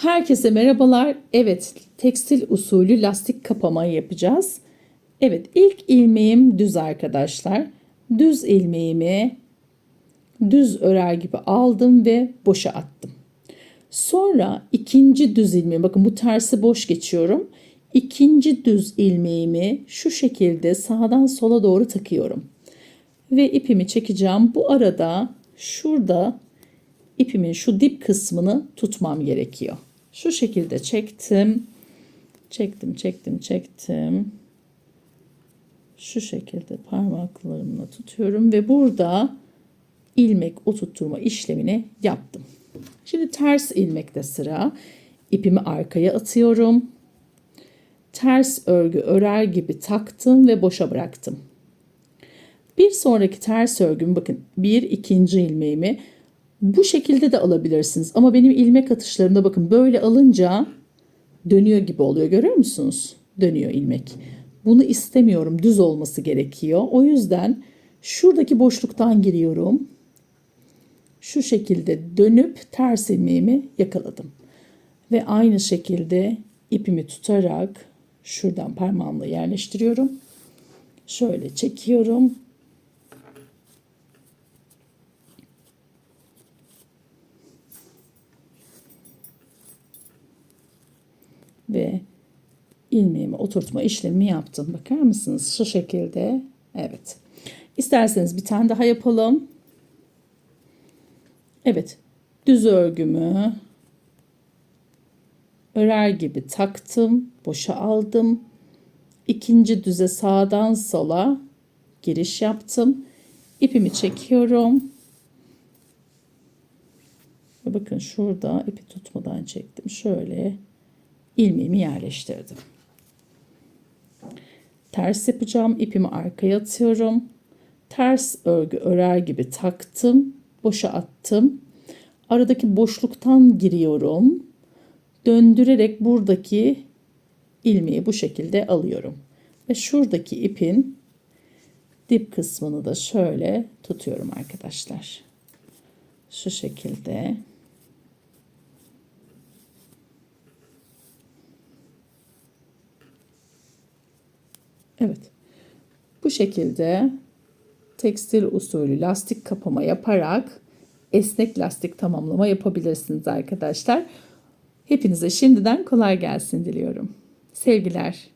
Herkese merhabalar. Evet, tekstil usulü lastik kapamayı yapacağız. Evet, ilk ilmeğim düz arkadaşlar. Düz ilmeğimi düz örer gibi aldım ve boşa attım. Sonra ikinci düz ilmeği, bakın bu tersi boş geçiyorum. İkinci düz ilmeğimi şu şekilde sağdan sola doğru takıyorum. Ve ipimi çekeceğim. Bu arada şurada ipimin şu dip kısmını tutmam gerekiyor. Şu şekilde çektim. Çektim, çektim, çektim. Şu şekilde parmaklarımla tutuyorum ve burada ilmek oturtturma işlemini yaptım. Şimdi ters ilmekte sıra. İpimi arkaya atıyorum. Ters örgü örer gibi taktım ve boşa bıraktım. Bir sonraki ters örgümü bakın bir ikinci ilmeğimi bu şekilde de alabilirsiniz. Ama benim ilmek atışlarımda bakın böyle alınca dönüyor gibi oluyor. Görüyor musunuz? Dönüyor ilmek. Bunu istemiyorum. Düz olması gerekiyor. O yüzden şuradaki boşluktan giriyorum. Şu şekilde dönüp ters ilmeğimi yakaladım. Ve aynı şekilde ipimi tutarak şuradan parmağımla yerleştiriyorum. Şöyle çekiyorum. Ve ilmeğimi oturtma işlemi yaptım. Bakar mısınız? Şu şekilde. Evet. İsterseniz bir tane daha yapalım. Evet. Düz örgümü örer gibi taktım. Boşa aldım. İkinci düze sağdan sola giriş yaptım. İpimi çekiyorum. Ve bakın şurada ipi tutmadan çektim. Şöyle ilmeğimi yerleştirdim. Ters yapacağım. ipimi arkaya atıyorum. Ters örgü örer gibi taktım. Boşa attım. Aradaki boşluktan giriyorum. Döndürerek buradaki ilmeği bu şekilde alıyorum. Ve şuradaki ipin dip kısmını da şöyle tutuyorum arkadaşlar. Şu şekilde. Evet. Bu şekilde tekstil usulü lastik kapama yaparak esnek lastik tamamlama yapabilirsiniz arkadaşlar. Hepinize şimdiden kolay gelsin diliyorum. Sevgiler.